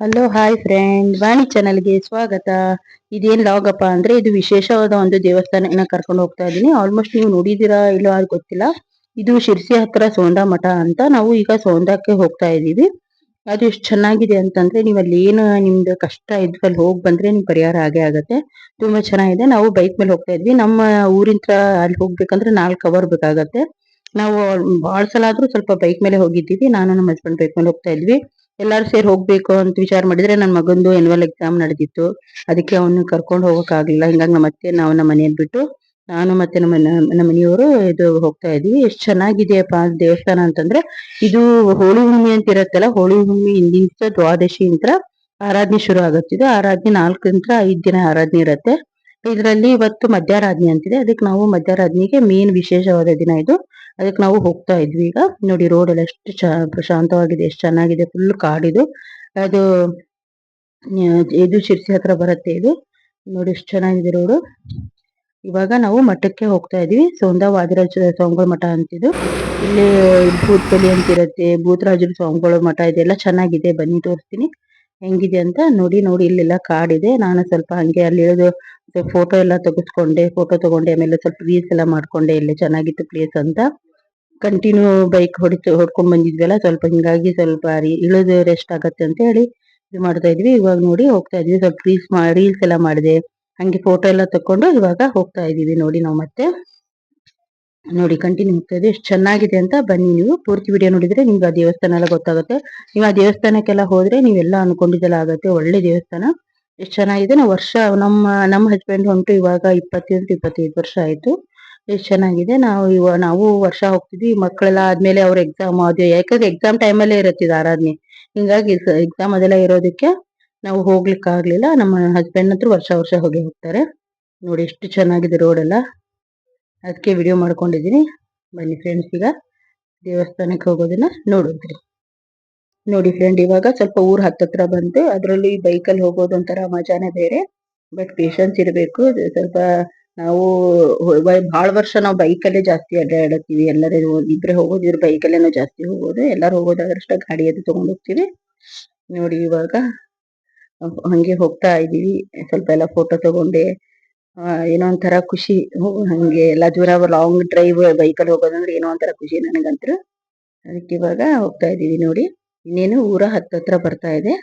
Hello hi friend ವಾಣಿ ಚಾನಲ್ಗೆ ಸ್ವಾಗತ. ಇದೇನ್ ಲಾಗಪ್ಪ ಅಂದ್ರೆ ಇದು ವಿಶೇಷವಾದ ಒಂದು ದೇವಸ್ಥಾನ ಕರ್ಕೊಂಡು ಹೋಗ್ತಾ ಇದೀನಿ. ಆಲ್ಮೋಸ್ಟ್ ನೀವು ನೋಡಿದೀರಾ ಇಲ್ಲ ಅದು ಗೊತ್ತಿಲ್ಲ. ಇದು ಶಿರ್ಸಿ ಹತ್ರ ಸೋಂದಾ ಮಠ ಅಂತ ನಾವು ಈಗ ಸೋಂದಾಕ್ಕೆ ಹೋಗ್ತಾ ಇದೀವಿ ಅದು ಎಷ್ಟು ಚೆನ್ನಾಗಿದೆ ಅಂತಂದ್ರೆ ನೀವು ಅಲ್ಲಿ ಏನು ನಿಮ್ದು ಕಷ್ಟ ಇದ್ರಲ್ಲಿ ಹೋಗಿ ಬಂದ್ರೆ ನಿಮ್ ಪರಿಹಾರ ಆಗೇ ಆಗತ್ತೆ. ತುಂಬಾ ಚೆನ್ನಾಗಿದೆ. ನಾವು ಬೈಕ್ ಮೇಲೆ ಹೋಗ್ತಾ ಇದ್ವಿ. ನಮ್ಮ ಊರಿಂದ ಅಲ್ಲಿ ಹೋಗ್ಬೇಕಂದ್ರೆ ನಾಲ್ಕು ಅವರ್ ಬೇಕಾಗತ್ತೆ. ನಾವು ಬಹಳ ಸಲ ಆದ್ರೂ ಸ್ವಲ್ಪ ಬೈಕ್ ಮೇಲೆ ಹೋಗಿದ್ದೀವಿ. ನಾನು ನಮ್ಮ ಹಸ್ಬೆಂಡ್ ಬೈಕ್ ಮೇಲೆ ಹೋಗ್ತಾ ಇದ್ವಿ. ಎಲ್ಲಾರು ಸೇರಿ ಹೋಗ್ಬೇಕು ಅಂತ ವಿಚಾರ ಮಾಡಿದ್ರೆ ನನ್ನ ಮಗಂದು ಎನ್ವಲ್ ಎಕ್ಸಾಮ್ ನಡೆದಿತ್ತು. ಅದಕ್ಕೆ ಅವನು ಕರ್ಕೊಂಡು ಹೋಗಕ್ ಆಗ್ಲಿಲ್ಲ. ಹಿಂಗಾಗಿ ನಮ್ಮ ಅತ್ತೆ, ನಾವು ನಮ್ಮ ಮನೆಯಲ್ಲಿ ಬಿಟ್ಟು ನಾನು ಮತ್ತೆ ನಮ್ಮ ನಮ್ಮ ಮನೆಯವರು ಇದು ಹೋಗ್ತಾ ಇದ್ವಿ. ಎಷ್ಟ್ ಚೆನ್ನಾಗಿದೆಯಪ್ಪ ದೇವಸ್ಥಾನ ಅಂತಂದ್ರೆ ಇದು ಹೋಳಿ ಹುಣ್ಣಿ ಅಂತ ಇರತ್ತಲ್ಲ, ಹೋಳಿ ಹುಣ್ಣಿ ಹಿಂದಿನ ದ್ವಾದಶಿ ಅಂತ ಆರಾಧನೆ ಶುರು ಆಗುತ್ತಿದೆ. ಆರಾಧನೆ ನಾಲ್ಕರಿಂದ ಐದ್ ದಿನ ಆರಾಧನೆ ಇರತ್ತೆ. ಇದರಲ್ಲಿ ಇವತ್ತು ಮಧ್ಯಾರಾಧನೆ ಅಂತಿದೆ. ಅದಕ್ಕೆ ನಾವು ಮಧ್ಯಾರಾಧನೆಗೆ ಮೇನ್ ವಿಶೇಷವಾದ ದಿನ ಇದು. ಅದಕ್ಕೆ ನಾವು ಹೋಗ್ತಾ ಇದ್ವಿ ಈಗ. ನೋಡಿ ರೋಡ್ ಎಲ್ಲ ಎಷ್ಟು ಪ್ರಶಾಂತವಾಗಿದೆ, ಎಷ್ಟು ಚೆನ್ನಾಗಿದೆ ಫುಲ್ ಕಾಡಿದು. ಅದು ಇದು ಶಿರ್ಸಿ ಹತ್ರ ಬರುತ್ತೆ ಇದು. ನೋಡಿ ಎಷ್ಟು ಚೆನ್ನಾಗಿದೆ ರೋಡು ಇವಾಗ ನಾವು ಮಠಕ್ಕೆ ಹೋಗ್ತಾ ಇದೀವಿ. ಸೌಂದ ವಾದಿರಾಜ ಸ್ವಾಮಿಗಳ ಮಠ ಅಂತಿದ್ದು ಇಲ್ಲಿ ಭೂತಬಲಿ ಅಂತ ಇರುತ್ತೆ ಭೂತರಾಜರ ಸ್ವಾಮಿಗಳ ಮಠ ಇದೆಲ್ಲ ಚೆನ್ನಾಗಿದೆ. ಬನ್ನಿ ತೋರಿಸ್ತೀನಿ. ಹೆಂಗಿದೆ ಅಂತ ನೋಡಿ ನೋಡಿ ಇಲ್ಲೆಲ್ಲ ಕಾಡಿದೆ ನಾನು ಸ್ವಲ್ಪ ಹಂಗೆ ಅಲ್ಲಿ ಇಳಿದು ಫೋಟೋ ಎಲ್ಲ ತೆಗೆಸ್ಕೊಂಡೆ ಫೋಟೋ ತಗೊಂಡೆ, ಆಮೇಲೆ ಸ್ವಲ್ಪ ರೀಲ್ಸ್ ಎಲ್ಲ ಮಾಡ್ಕೊಂಡೆ, ಇಲ್ಲಿ ಚೆನ್ನಾಗಿತ್ತು ಪ್ಲೇಸ್ ಅಂತ. ಕಂಟಿನ್ಯೂ ಬೈಕ್ ಹೊಡಿತು, ಹೊಡ್ಕೊಂಡ್ ಬಂದಿದ್ವಲ್ಲ, ಸ್ವಲ್ಪ ಹಿಂಗಾಗಿ ಸ್ವಲ್ಪ ಇಳಿದು ರೆಸ್ಟ್ ಆಗತ್ತೆ ಅಂತ ಹೇಳಿ ಇದು ಮಾಡ್ತಾ ಇದ್ವಿ. ಇವಾಗ ನೋಡಿ ಹೋಗ್ತಾ ಇದ್ವಿ. ಸ್ವಲ್ಪ ರೀಲ್ಸ್ ರೀಲ್ಸ್ ಎಲ್ಲ ಮಾಡಿದೆ. ಹಂಗೆ ಫೋಟೋ ಎಲ್ಲ ತಕೊಂಡು ಇವಾಗ ಹೋಗ್ತಾ ಇದೀವಿ ನೋಡಿ ನಾವು ಮತ್ತೆ. ನೋಡಿ ಕಂಟಿನ್ಯೂ ಹೋಗ್ತಾ ಇದೆ ಎಷ್ಟು ಚೆನ್ನಾಗಿದೆ ಅಂತ ಬನ್ನಿ ನೀವು. ಪೂರ್ತಿ ವಿಡಿಯೋ ನೋಡಿದ್ರೆ ನಿಮ್ಗೆ ಆ ದೇವಸ್ಥಾನ ಎಲ್ಲ ಗೊತ್ತಾಗುತ್ತೆ. ನೀವು ಆ ದೇವಸ್ಥಾನಕ್ಕೆಲ್ಲ ಹೋದ್ರೆ ನೀವೆಲ್ಲ ಅನ್ಕೊಂಡಿದ್ದೆಲ್ಲ ಆಗುತ್ತೆ ಒಳ್ಳೆ ದೇವಸ್ಥಾನ. ಎಷ್ಟು ಚೆನ್ನಾಗಿದೆ. ನಾವು ವರ್ಷ, ನಮ್ಮ ನಮ್ಮ ಹಸ್ಬೆಂಡ್ ಹೊಂಟು ಇವಾಗ ಇಪ್ಪತ್ತೈದು ಇಪ್ಪತ್ತೈದು ವರ್ಷ ಆಯ್ತು. ಎಷ್ಟು ಚೆನ್ನಾಗಿದೆ. ನಾವು ಇವ, ನಾವು ವರ್ಷ ಹೋಗ್ತಿದ್ವಿ. ಮಕ್ಕಳೆಲ್ಲ ಆದ್ಮೇಲೆ ಅವ್ರ ಎಕ್ಸಾಮ್ ಅದು ಯಾಕಂದ್ರೆ ಎಕ್ಸಾಮ್ ಟೈಮಲ್ಲೇ ಇರುತ್ತೆ ಆರಾಧನೆ. ಹಿಂಗಾಗಿ ಎಕ್ಸಾಮ್ ಅದೆಲ್ಲ ಇರೋದಕ್ಕೆ ನಾವು ಹೋಗ್ಲಿಕ್ಕೆ ಆಗ್ಲಿಲ್ಲ ನಮ್ಮ ಹಸ್ಬೆಂಡ್ ಹತ್ರ ವರ್ಷ ವರ್ಷ ಹೋಗಿ ಹೋಗ್ತಾರೆ. ನೋಡಿ, ಎಷ್ಟು ಚೆನ್ನಾಗಿದೆ ರೋಡ್ ಎಲ್ಲ. ಅದಕ್ಕೆ ವಿಡಿಯೋ ಮಾಡ್ಕೊಂಡಿದ್ದೀನಿ. ಬನ್ನಿ ಫ್ರೆಂಡ್ಸ್ ಈಗ ದೇವಸ್ಥಾನಕ್ಕೆ ಹೋಗೋದನ್ನ ನೋಡಿದ್ರಿ. ನೋಡಿ ಫ್ರೆಂಡ್ ಇವಾಗ ಸ್ವಲ್ಪ ಊರ್ ಹತ್ತತ್ರ ಬಂತು ಅದರಲ್ಲಿ ಬೈಕಲ್ಲಿ ಹೋಗೋದು ಒಂಥರ ಮಜಾನೇ ಬೇರೆ. ಬಟ್ ಪೇಷನ್ಸ್ ಇರಬೇಕು. ಸ್ವಲ್ಪ ನಾವು ಬಹಳ ವರ್ಷ ನಾವು ಬೈಕಲ್ಲೇ ಜಾಸ್ತಿ ಅಡ್ಡಾಡತ್ತೀವಿ. ಎಲ್ಲರೂ ಇಬ್ರೆ ಹೋಗೋದಿದ್ರೆ ಬೈಕಲ್ಲೇ ಜಾಸ್ತಿ ಹೋಗೋದು. ಎಲ್ಲರೂ ಹೋಗೋದಾದ್ರಷ್ಟ ಗಾಡಿ ಅದು ತಗೊಂಡ್ ಹೋಗ್ತೀವಿ. ನೋಡಿ ಇವಾಗ ಹಂಗೆ ಹೋಗ್ತಾ ಇದೀವಿ. ಸ್ವಲ್ಪ ಎಲ್ಲ ಫೋಟೋ ತಗೊಂಡೆ. ಏನೋ ಒಂಥರ ಖುಷಿ. ಹಂಗೆ ಎಲ್ಲ ದೂರ ಲಾಂಗ್ ಡ್ರೈವ್ ಬೈಕಲ್ಲಿ ಹೋಗೋದಂದ್ರೆ ಏನೋ ಒಂಥರ ಖುಷಿ ನನಗಂತೂ. ಅದಕ್ಕೆ ಇವಾಗ ಹೋಗ್ತಾ ಇದ್ದೀವಿ ನೋಡಿ. ಇನ್ನೇನು ಊರ ಹತ್ತತ್ರ ಬರ್ತಾ ಇದೆ.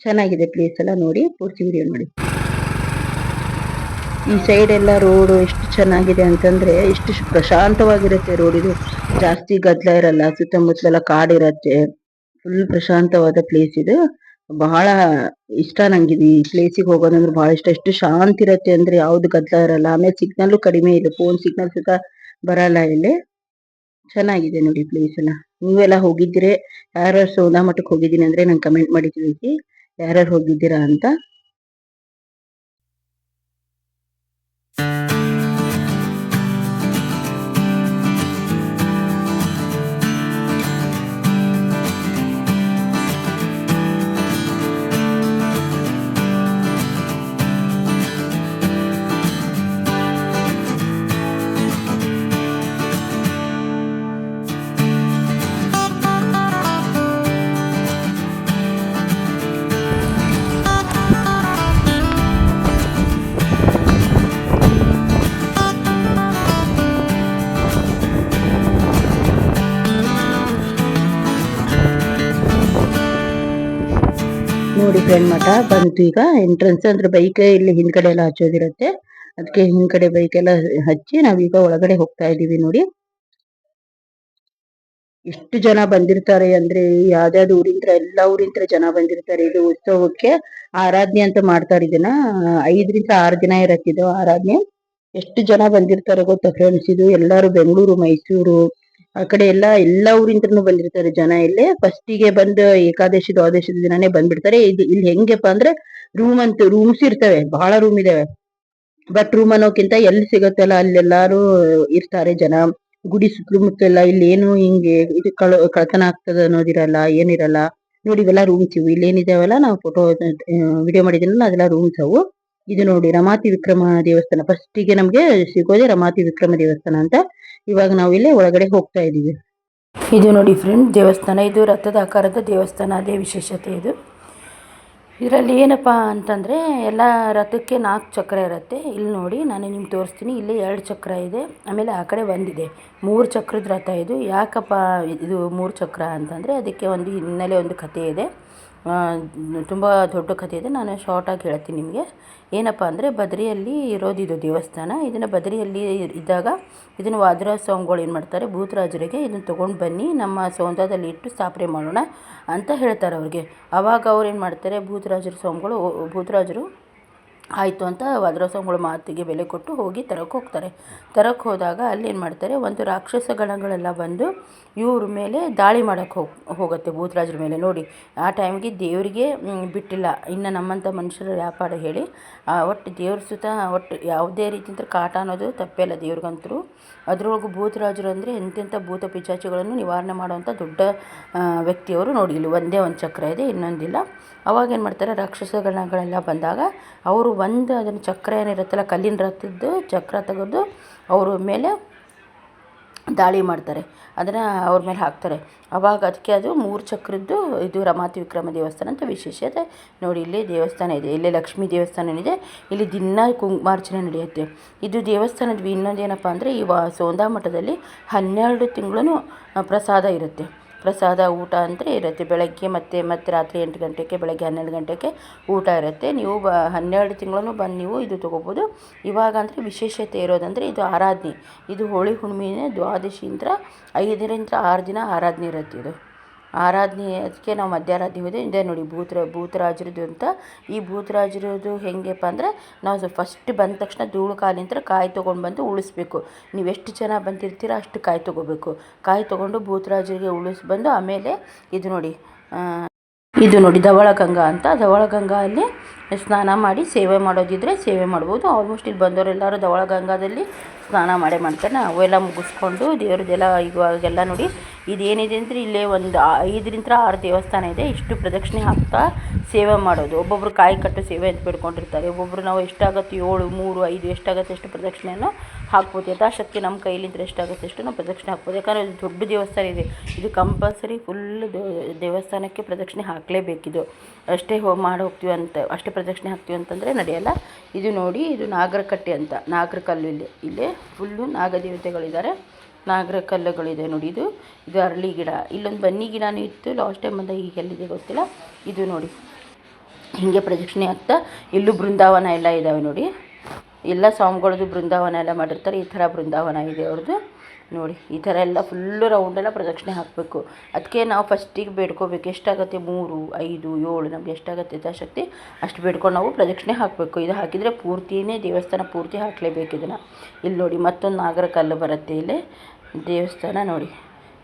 ಚೆನ್ನಾಗಿದೆ ಪ್ಲೇಸ್ ಎಲ್ಲ ನೋಡಿ. ಪೂರ್ತಿ ವಿಡಿಯೋ ನೋಡಿ. ಈ ಸೈಡ್ ಎಲ್ಲ ರೋಡ್ ಎಷ್ಟು ಚೆನ್ನಾಗಿದೆ ಅಂತಂದ್ರೆ ಎಷ್ಟು ಪ್ರಶಾಂತವಾಗಿರುತ್ತೆ ರೋಡ್ ಇದು. ಜಾಸ್ತಿ ಗದ್ದಲ ಇರಲ್ಲ, ಸುತ್ತಮುತ್ತಲೆಲ್ಲ ಕಾಡಿರತ್ತೆ. ಫುಲ್ ಪ್ರಶಾಂತವಾದ ಪ್ಲೇಸ್ ಇದು. ಬಹಳ ಇಷ್ಟ ನಂಗೆ ಈ ಪ್ಲೇಸಿಗೆ ಹೋಗೋದಂದ್ರೆ ಬಹಳ ಇಷ್ಟ. ಎಷ್ಟು ಶಾಂತಿ ಇರುತ್ತೆ ಅಂದ್ರೆ ಯಾವ್ದು ಗದ್ದಲ ಇರಲ್ಲ. ಆಮೇಲೆ ಸಿಗ್ನಲ್ ಕಡಿಮೆ ಇದೆ. ಫೋನ್ ಸಿಗ್ನಲ್ ಸುತ್ತ ಬರಲ್ಲ ಇಲ್ಲಿ. ಚೆನ್ನಾಗಿದೆ ನೋಡಿ ಪ್ಲೇಸ್ ಎಲ್ಲ. ನೀವೆಲ್ಲ ಹೋಗಿದ್ದೀರಿ? ಯಾರ್ಯಾರು ಸೋನಾ ಮಠಕ್ಕೆ ಹೋಗಿದ್ದೀನಿ ಅಂದ್ರೆ ನಂಗೆ ಕಮೆಂಟ್ ಮಾಡಿ ತಿಳಿಸಿ. ಯಾರ್ಯಾರು ಹೋಗಿದ್ದೀರಾ ಅಂತ. ಫ್ರೆಂಡ್ ಮಠ ಬಂತು ಈಗ. ಎಂಟ್ರೆನ್ಸ್ ಅಂದ್ರೆ ಬೈಕ್ ಇಲ್ಲಿ ಹಿಂದ್ಗಡೆ ಎಲ್ಲ ಹಚ್ಚೋದಿರುತ್ತೆ. ಅದಕ್ಕೆ ಹಿಂದ್ಗಡೆ ಬೈಕ್ ಎಲ್ಲ ಹಚ್ಚಿ ನಾವೀಗ ಒಳಗಡೆ ಹೋಗ್ತಾ ಇದೀವಿ ನೋಡಿ. ಎಷ್ಟು ಜನ ಬಂದಿರ್ತಾರೆ ಅಂದ್ರೆ ಯಾವ್ದಾವ್ದು ಊರಿಂದ ಎಲ್ಲಾ ಊರಿಂದ ಜನ ಬಂದಿರ್ತಾರೆ ಇದು ಉತ್ಸವಕ್ಕೆ. ಆರಾಧನೆ ಅಂತ ಮಾಡ್ತಾರೆ ಇದನ್ನ. ಐದರಿಂದ ಆರು ದಿನ ಇರತ್ತಿದ್ದು ಆರಾಧನೆ. ಎಷ್ಟು ಜನ ಬಂದಿರ್ತಾರೆ ಗೊತ್ತಾ ಫ್ರೆಂಡ್ಸ್ ಇದು. ಎಲ್ಲಾರು ಬೆಂಗಳೂರು, ಮೈಸೂರು ಆ ಕಡೆ ಎಲ್ಲಾ, ಎಲ್ಲ ಊರಿಂದ್ರೂ ಬಂದಿರ್ತಾರೆ ಜನ ಇಲ್ಲಿ. ಫಸ್ಟಿಗೆ ಬಂದು ಏಕಾದಶಿ, ದ್ವಾದಶಿ ದಿನಾನೇ ಬಂದ್ಬಿಡ್ತಾರೆ. ಇದು ಇಲ್ಲಿ ಹೆಂಗಪ್ಪ ಅಂದ್ರೆ ರೂಮ್ ಅಂತ ರೂಮ್ಸ್ ಇರ್ತವೆ, ಬಹಳ ರೂಮ್ ಇದಾವೆ. ಬಟ್ ರೂಮ್ ಅನ್ನೋಕ್ಕಿಂತ ಎಲ್ಲಿ ಸಿಗತ್ತಲ್ಲ ಅಲ್ಲೆಲ್ಲಾರು ಇರ್ತಾರೆ ಜನ. ಗುಡಿ ಸುತ್ತಮುತ್ತ ಇಲ್ಲಿ ಏನು ಹಿಂಗೆ ಇದು ಕಳ, ಕಳ್ತನ ಆಗ್ತದ ಅನ್ನೋದಿರಲ್ಲ, ಏನಿರಲ್ಲ. ನೋಡಿ ಇವೆಲ್ಲ ರೂಮ್ಸ್ ಇವು. ಇಲ್ಲಿ ಏನಿದಾವಲ್ಲ ನಾವು ಫೋಟೋ ವಿಡಿಯೋ ಮಾಡಿದಿನಲ್ಲ ಅದೆಲ್ಲ ರೂಮ್ಸ್ ಅವು. ಇದು ನೋಡಿ ರಮಾತಿ ವಿಕ್ರಮ ದೇವಸ್ಥಾನ. ಫಸ್ಟಿಗೆ ನಮ್ಗೆ ಸಿಗೋದೆ ರಮಾತಿ ವಿಕ್ರಮ ದೇವಸ್ಥಾನ ಅಂತ. ಇವಾಗ ನಾವು ಇಲ್ಲಿ ಒಳಗಡೆ ಹೋಗ್ತಾ ಇದೀವಿ ಇದು ನೋಡಿ ಫ್ರೆಂಡ್ ದೇವಸ್ಥಾನ. ಇದು ರಥದ ಆಕಾರದ ದೇವಸ್ಥಾನ. ಅದೇ ವಿಶೇಷತೆ ಇದು. ಇದರಲ್ಲಿ ಏನಪ್ಪ ಅಂತಂದರೆ ಎಲ್ಲ ರಥಕ್ಕೆ ನಾಲ್ಕು ಚಕ್ರ ಇರುತ್ತೆ. ಇಲ್ಲಿ ನೋಡಿ ನಾನು ನಿಮ್ಗೆ ತೋರಿಸ್ತೀನಿ. ಇಲ್ಲಿ ಎರಡು ಚಕ್ರ ಇದೆ. ಆಮೇಲೆ ಆ ಕಡೆ ಒಂದಿದೆ. ಮೂರು ಚಕ್ರದ ರಥ ಇದು. ಯಾಕಪ್ಪ ಇದು ಮೂರು ಚಕ್ರ ಅಂತಂದರೆ ಅದಕ್ಕೆ ಒಂದು ಹಿನ್ನೆಲೆ ಒಂದು ಕಥೆ ಇದೆ. ತುಂಬ ದೊಡ್ಡ ಕಥೆ ಇದೆ. ನಾನು ಶಾರ್ಟಾಗಿ ಹೇಳ್ತೀನಿ ನಿಮಗೆ. ಏನಪ್ಪ ಅಂದರೆ ಬದ್ರಿಯಲ್ಲಿ ಇರೋದಿದು ದೇವಸ್ಥಾನ. ಇದನ್ನು ಬದ್ರಿಯಲ್ಲಿ ಇದ್ದಾಗ ಇದನ್ನು ವಾದ್ರಾ ಸ್ವಾಮಿಗಳು ಏನು ಮಾಡ್ತಾರೆ? ಭೂತರಾಜರಿಗೆ ಇದನ್ನು ತೊಗೊಂಡು ಬನ್ನಿ, ನಮ್ಮ ಸೌಂದದಲ್ಲಿ ಇಟ್ಟು ಸ್ಥಾಪನೆ ಮಾಡೋಣ ಅಂತ ಹೇಳ್ತಾರೆ ಅವ್ರಿಗೆ. ಆವಾಗ ಅವ್ರು ಏನು ಮಾಡ್ತಾರೆ? ಭೂತರಾಜರ ಸ್ವಾಮಿಗಳು ಭೂತರಾಜರು ಆಯಿತು ಅಂತ ವಾದಿರಾಜ ಮಾತಿಗೆ ಬೆಲೆ ಕೊಟ್ಟು ಹೋಗಿ ತರಕ್ಕೆ ಹೋಗ್ತಾರೆ. ತರಕ್ಕೆ ಹೋದಾಗ ಅಲ್ಲಿ ಏನು ಮಾಡ್ತಾರೆ, ಒಂದು ರಾಕ್ಷಸ ಗಣಗಳೆಲ್ಲ ಬಂದು ಇವ್ರ ಮೇಲೆ ದಾಳಿ ಮಾಡೋಕ್ಕೆ ಹೋಗಿ, ಹೋಗುತ್ತೆ ಭೂತರಾಜರ ಮೇಲೆ. ನೋಡಿ, ಆ ಟೈಮ್ಗೆ ದೇವರಿಗೆ ಬಿಟ್ಟಿಲ್ಲ. ಇನ್ನು ನಮ್ಮಂಥ ಮನುಷ್ಯರ ವ್ಯಾಪಾರ ಹೇಳಿ ಒಟ್ಟು ದೇವ್ರ ಸುತ್ತ ಒಟ್ಟು ಯಾವುದೇ ರೀತಿಯಂತ ಕಾಟ ಅನ್ನೋದು ತಪ್ಪೇ ಇಲ್ಲ ದೇವ್ರಿಗಂತೂ. ಅದರೊಳಗೂ ಭೂತರಾಜರು ಅಂದರೆ ಎಂತೆಂಥ ಭೂತ ಪಿಚಾಚಿಗಳನ್ನು ನಿವಾರಣೆ ಮಾಡುವಂಥ ದೊಡ್ಡ ವ್ಯಕ್ತಿಯವರು ನೋಡಿ, ಇಲ್ಲಿ ಒಂದೇ ಒಂದು ಚಕ್ರ ಇದೆ, ಇನ್ನೊಂದಿಲ್ಲ. ಅವಾಗ ಏನು ಮಾಡ್ತಾರೆ ರಾಕ್ಷಸ ಗಣಗಳೆಲ್ಲ ಬಂದಾಗ ಅವರು ಒಂದು ಅದನ್ನು ಚಕ್ರ ಏನಿರುತ್ತಲ್ಲ ಕಲ್ಲಿನ ರಥದ್ದು ಚಕ್ರ ತೆಗೆದು ಅವ್ರ ಮೇಲೆ ದಾಳಿ ಮಾಡ್ತಾರೆ. ಅದನ್ನು ಅವ್ರ ಮೇಲೆ ಹಾಕ್ತಾರೆ. ಅವಾಗ ಅದಕ್ಕೆ ಅದು ಮೂರು ಚಕ್ರದ್ದು ಇದು ರಮಾತಿ ವಿಕ್ರಮ ದೇವಸ್ಥಾನ ಅಂತ ವಿಶೇಷತೆ ನೋಡಿ, ಇಲ್ಲಿ ದೇವಸ್ಥಾನ ಇದೆ. ಇಲ್ಲಿ ಲಕ್ಷ್ಮೀ ದೇವಸ್ಥಾನ ಇದೆ. ಇಲ್ಲಿ ದಿನ ಕುಂಕುಮಾರ್ಚನೆ ನಡೆಯುತ್ತೆ. ಇದು ದೇವಸ್ಥಾನದ ಇನ್ನೊಂದು ಏನಪ್ಪ ಅಂದರೆ, ಈ ವಾ ಸೋಂದಾ ಮಠದಲ್ಲಿ ಹನ್ನೆರಡು ತಿಂಗಳೂ ಪ್ರಸಾದ ಇರುತ್ತೆ. ಪ್ರಸಾದ ಊಟ ಅಂದರೆ ಇರುತ್ತೆ. ಬೆಳಗ್ಗೆ ಮತ್ತು ಮತ್ತು ರಾತ್ರಿ ಎಂಟು ಗಂಟೆಗೆ, ಬೆಳಗ್ಗೆ ಹನ್ನೆರಡು ಗಂಟೆಗೆ ಊಟ ಇರುತ್ತೆ. ನೀವು ಬ, ಹನ್ನೆರಡು ತಿಂಗಳೂ ಬಂದು ನೀವು ಇದು ತೊಗೋಬೋದು. ಇವಾಗ ಅಂದರೆ ವಿಶೇಷತೆ ಇರೋದಂದರೆ ಇದು ಆರಾಧನೆ. ಇದು ಹೋಳಿ ಹುಣ್ಣಿಮೆ ದ್ವಾದಶಿಯಿಂದ ಐದರಿಂದ ಆರು ದಿನ ಆರಾಧನೆ ಇರುತ್ತೆ ಇದು. ಆರಾಧನೆ, ಅದಕ್ಕೆ ನಾವು ಮಧ್ಯಾರಾಧನೆ ಹೋದೆ. ಇದೆ ನೋಡಿ ಭೂತ್ರ, ಭೂತರಾಜರದ್ದು ಅಂತ. ಈ ಭೂತರಾಜರದು ಹೇಗೆಪ್ಪ ಅಂದರೆ, ನಾವು ಫಸ್ಟ್ ಬಂದ ತಕ್ಷಣ ಧೂಳು ಕಾಲಿಂತ್ರ ಕಾಯಿ ತೊಗೊಂಡು ಬಂದು ಉಳಿಸ್ಬೇಕು. ನೀವು ಎಷ್ಟು ಜನ ಬಂದಿರ್ತೀರ ಅಷ್ಟು ಕಾಯಿ ತೊಗೋಬೇಕು. ಕಾಯಿ ತೊಗೊಂಡು ಭೂತರಾಜರಿಗೆ ಉಳಿಸ್ಬಂದು ಆಮೇಲೆ ಇದು ನೋಡಿ ಇದು ನೋಡಿ ಧವಳಗಂಗಾ ಅಂತ. ಧವಳಗಂಗಾ ಅಲ್ಲಿ ಸ್ನಾನ ಮಾಡಿ ಸೇವೆ ಮಾಡೋದಿದ್ರೆ ಸೇವೆ ಮಾಡ್ಬೋದು. ಆಲ್ಮೋಸ್ಟ್ ಇಲ್ಲಿ ಬಂದವರೆಲ್ಲರೂ ಧವಳಗಂಗಾದಲ್ಲಿ ಸ್ನಾನ ಮಾಡೇ ಮಾಡ್ತಾರೆ. ಅವೆಲ್ಲ ಮುಗಿಸ್ಕೊಂಡು ದೇವ್ರದ್ದೆಲ್ಲ ಇವಾಗೆಲ್ಲ ನೋಡಿ ಇದೇನಿದೆ ಅಂದರೆ ಇಲ್ಲೇ ಒಂದು ಐದರಿಂದ ಆರು ದೇವಸ್ಥಾನ ಇದೆ. ಇಷ್ಟು ಪ್ರದಕ್ಷಿಣೆ ಹಾಕ್ತಾ ಸೇವೆ ಮಾಡೋದು. ಒಬ್ಬೊಬ್ಬರು ಕಾಯಿ ಕಟ್ಟು ಸೇವೆ ಅಂತ ಬಿಡ್ಕೊಂಡಿರ್ತಾರೆ. ಒಬ್ಬೊಬ್ಬರು ನಾವು ಎಷ್ಟಾಗುತ್ತೆ? ಏಳು, ಮೂರು, ಐದು ಎಷ್ಟಾಗುತ್ತೆ ಎಷ್ಟು ಪ್ರದಕ್ಷಿಣೆಯನ್ನು ಹಾಕ್ಬೋದು. ಯಥಾಶಕ್ತಿ ನಮ್ಮ ಕೈಲಿಂದ ಎಷ್ಟಾಗುತ್ತೆ ಅಷ್ಟು ನಾವು ಪ್ರದಕ್ಷಿಣೆ ಹಾಕ್ಬೋದು. ಯಾಕಂದರೆ ಇದು ದೊಡ್ಡ ದೇವಸ್ಥಾನ ಇದೆ. ಇದು ಕಂಪಲ್ಸರಿ ಫುಲ್ ದೇವಸ್ಥಾನಕ್ಕೆ ಪ್ರದಕ್ಷಿಣೆ ಹಾಕಲೇಬೇಕಿದು. ಅಷ್ಟೇ ಹೋ ಮಾಡಿ ಹೋಗ್ತೀವಿ ಅಂತ ಅಷ್ಟೇ ಪ್ರದಕ್ಷಿಣೆ ಹಾಕ್ತೀವಿ ಅಂತಂದರೆ ನಡೆಯಲ್ಲ. ಇದು ನೋಡಿ, ಇದು ನಾಗರಕಟ್ಟೆ ಅಂತ. ನಾಗರಕಲ್ಲು ಇಲ್ಲಿ ಇಲ್ಲಿ ಫುಲ್ಲು ನಾಗದೇವತೆಗಳಿದ್ದಾರೆ. ನಾಗರ ಕಲ್ಲುಗಳಿದೆ ನೋಡಿ ಇದು. ಇದು ಅರಳಿ ಗಿಡ. ಇಲ್ಲೊಂದು ಬನ್ನಿ ಗಿಡನೂ ಇತ್ತು. ಲಾಸ್ಟ್ ಟೈಮ್ ಬಂದಾಗ ಈಗ ಎಲ್ಲಿದೆ ಗೊತ್ತಿಲ್ಲ. ಇದು ನೋಡಿ. ಹೀಗೆ ಪ್ರದಕ್ಷಿಣೆ ಆಗ್ತಾ ಇಲ್ಲೂ ಬೃಂದಾವನ ಎಲ್ಲ ಇದ್ದಾವೆ ನೋಡಿ. ಎಲ್ಲ ಸ್ವಾಮಿಗಳದ್ದು ಬೃಂದಾವನ ಎಲ್ಲ ಮಾಡಿರ್ತಾರೆ. ಈ ಥರ ಬೃಂದಾವನ ಇದೆ ಅವ್ರದ್ದು. ನೋಡಿ, ಈ ಥರ ಎಲ್ಲ ಫುಲ್ಲು ರೌಂಡೆಲ್ಲ ಪ್ರದಕ್ಷಿಣೆ ಹಾಕಬೇಕು. ಅದಕ್ಕೆ ನಾವು ಫಸ್ಟಿಗೆ ಬೇಡ್ಕೋಬೇಕು, ಎಷ್ಟಾಗುತ್ತೆ? ಮೂರು, ಐದು, ಏಳು, ನಮ್ಗೆ ಎಷ್ಟಾಗುತ್ತೆ ಯಥಾಶಕ್ತಿ? ಅಷ್ಟು ಬೇಡ್ಕೊಂಡು ನಾವು ಪ್ರದಕ್ಷಿಣೆ ಹಾಕಬೇಕು. ಇದು ಹಾಕಿದರೆ ಪೂರ್ತಿಯೇ ದೇವಸ್ಥಾನ ಪೂರ್ತಿ ಹಾಕಲೇಬೇಕು ಇದನ್ನು. ಇಲ್ಲಿ ನೋಡಿ, ಮತ್ತೊಂದು ನಾಗರ ಕಲ್ಲು ಬರುತ್ತೆ ಇಲ್ಲಿ. ದೇವಸ್ಥಾನ ನೋಡಿ,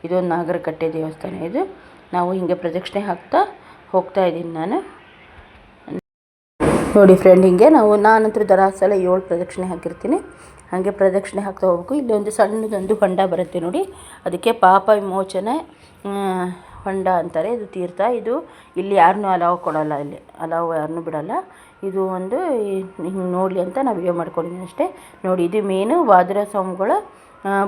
ಇದೊಂದು ನಾಗರಕಟ್ಟೆ ದೇವಸ್ಥಾನ ಇದು. ನಾವು ಹಿಂಗೆ ಪ್ರದಕ್ಷಿಣೆ ಹಾಕ್ತಾ ಹೋಗ್ತಾ ಇದ್ದೀನಿ ನಾನು. ನೋಡಿ ಫ್ರೆಂಡ್ ಹಿಂಗೆ ನಾವು ನಾನಂತರ ದರಾಸಲ ಸಲ ಏಳು ಪ್ರದಕ್ಷಿಣೆ ಹಾಕಿರ್ತೀನಿ. ಹಾಗೆ ಪ್ರದಕ್ಷಿಣೆ ಹಾಕ್ತಾ ಹೋಗ್ಬೇಕು. ಇಲ್ಲಿ ಒಂದು ಸಣ್ಣದೊಂದು ಹೊಂಡ ಬರುತ್ತೆ ನೋಡಿ. ಅದಕ್ಕೆ ಪಾಪ ವಿಮೋಚನೆ ಹೊಂಡ ಅಂತಾರೆ. ಇದು ತೀರ್ಥ. ಇದು ಇಲ್ಲಿ ಯಾರನ್ನೂ ಅಲಾವ್ ಕೊಡೋಲ್ಲ ಇಲ್ಲಿ. ಅಲಾವ್ ಯಾರನ್ನೂ ಬಿಡೋಲ್ಲ. ಇದು ಒಂದು ಹಿಂಗೆ ನೋಡಲಿ ಅಂತ ನಾವು ವಿಡಿಯೋ ಮಾಡ್ಕೊಂಡಿದ್ದೀನಿ ಅಷ್ಟೇ. ನೋಡಿ, ಇದು ಮೇನು ವಾದ್ರ ಸ್ವಾಮಿಗಳ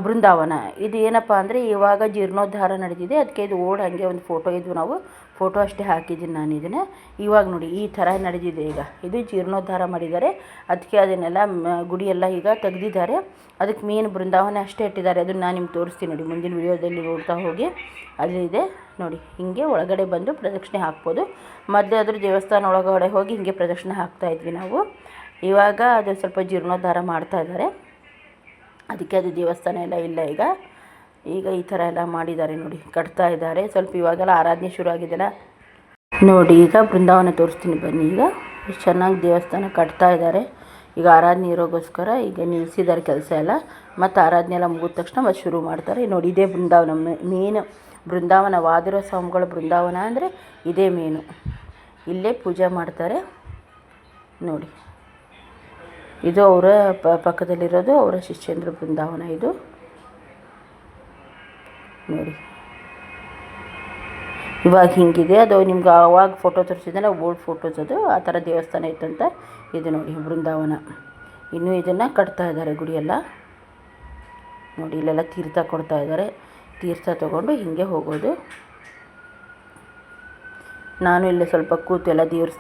ಬೃಂದಾವನ. ಇದು ಏನಪ್ಪ ಅಂದರೆ ಇವಾಗ ಜೀರ್ಣೋದ್ಧಾರ ನಡೆದಿದೆ. ಅದಕ್ಕೆ ಇದು ಓಡ್ ಹಾಗೆ ಒಂದು ಫೋಟೋ ಇದು ನಾವು ಫೋಟೋ ಅಷ್ಟೇ ಹಾಕಿದ್ದೀನಿ ನಾನು ಇದನ್ನು ಇವಾಗ ನೋಡಿ, ಈ ಥರ ನಡೆದಿದೆ ಈಗ. ಇದು ಜೀರ್ಣೋದ್ಧಾರ ಮಾಡಿದ್ದಾರೆ. ಅದಕ್ಕೆ ಅದನ್ನೆಲ್ಲ ಗುಡಿಯೆಲ್ಲ ಈಗ ತೆಗೆದಿದ್ದಾರೆ. ಅದಕ್ಕೆ ಮೇನ್ ಬೃಂದಾವನ ಅಷ್ಟೇ ಇಟ್ಟಿದ್ದಾರೆ. ಅದನ್ನು ನಾನು ನಿಮ್ಗೆ ತೋರಿಸ್ತೀನಿ ನೋಡಿ. ಮುಂದಿನ ವಿಡಿಯೋದಲ್ಲಿ ನೋಡ್ತಾ ಹೋಗಿ. ಅಲ್ಲಿದೆ ನೋಡಿ, ಹಿಂಗೆ ಒಳಗಡೆ ಬಂದು ಪ್ರದಕ್ಷಿಣೆ ಹಾಕ್ಬೋದು. ಮೊದಲೇ ಅದ್ರ ದೇವಸ್ಥಾನ ಒಳಗಡೆ ಹೋಗಿ ಹೀಗೆ ಪ್ರದಕ್ಷಿಣೆ ಹಾಕ್ತಾ ಇದ್ವಿ ನಾವು. ಇವಾಗ ಅದು ಸ್ವಲ್ಪ ಜೀರ್ಣೋದ್ಧಾರ ಮಾಡ್ತಾ ಇದ್ದಾರೆ. ಅದಕ್ಕೆ ಅದು ದೇವಸ್ಥಾನ ಎಲ್ಲ ಇಲ್ಲ ಈಗ. ಈಗ ಈ ಥರ ಎಲ್ಲ ಮಾಡಿದ್ದಾರೆ ನೋಡಿ, ಕಟ್ತಾ ಇದ್ದಾರೆ. ಸ್ವಲ್ಪ ಇವಾಗೆಲ್ಲ ಆರಾಧನೆ ಶುರು ಆಗಿದೆಯಲ್ಲ ನೋಡಿ, ಈಗ ಬೃಂದಾವನ ತೋರಿಸ್ತೀನಿ ಬನ್ನಿ. ಈಗ ಚೆನ್ನಾಗಿ ದೇವಸ್ಥಾನ ಕಟ್ತಾ ಇದ್ದಾರೆ. ಈಗ ಆರಾಧನೆ ಇರೋಗೋಸ್ಕರ ಈಗ ನಿಲ್ಲಿಸಿದ್ದಾರೆ ಕೆಲಸ ಎಲ್ಲ. ಮತ್ತು ಆರಾಧನೆ ಎಲ್ಲ ಮುಗಿದ ತಕ್ಷಣ ಮತ್ತೆ ಶುರು ಮಾಡ್ತಾರೆ. ನೋಡಿ, ಇದೇ ಬೃಂದಾವನ ಮೇನ್ ಬೃಂದಾವನ, ವಾದಿರೋ ಸ್ವಾಮಿಗಳ ಬೃಂದಾವನ ಅಂದರೆ ಇದೇ ಮೇನು ಇಲ್ಲೇ ಪೂಜೆ ಮಾಡ್ತಾರೆ. ನೋಡಿ, ಇದು ಅವರ ಪಕ್ಕದಲ್ಲಿರೋದು ಅವರ ಶಿಷ್ಯಂದ್ರ ಬೃಂದಾವನ ಇದು. ನೋಡಿ. ಇವಾಗ ಹಿಂಗಿದೆ. ಅದು ನಿಮ್ಗೆ ಆವಾಗ ಫೋಟೋ ತೋರಿಸಿದ್ನಲ್ಲ ಓಲ್ಡ್ ಫೋಟೋಸ್ ಅದು. ಆ ಥರ ದೇವಸ್ಥಾನ ಇತ್ತಂತ ಇದು ನೋಡಿ, ಬೃಂದಾವನ. ಇನ್ನೂ ಇದನ್ನು ಕಟ್ತಾ ಇದ್ದಾರೆ ಗುಡಿಯೆಲ್ಲ. ನೋಡಿ, ಇಲ್ಲೆಲ್ಲ ತೀರ್ಥ ಕೊಡ್ತಾ ಇದ್ದಾರೆ. ತೀರ್ಥ ತೊಗೊಂಡು ಹೀಗೆ ಹೋಗೋದು. ನಾನು ಇಲ್ಲೇ ಸ್ವಲ್ಪ ಕೂತು ಎಲ್ಲ ದೇವ್ರ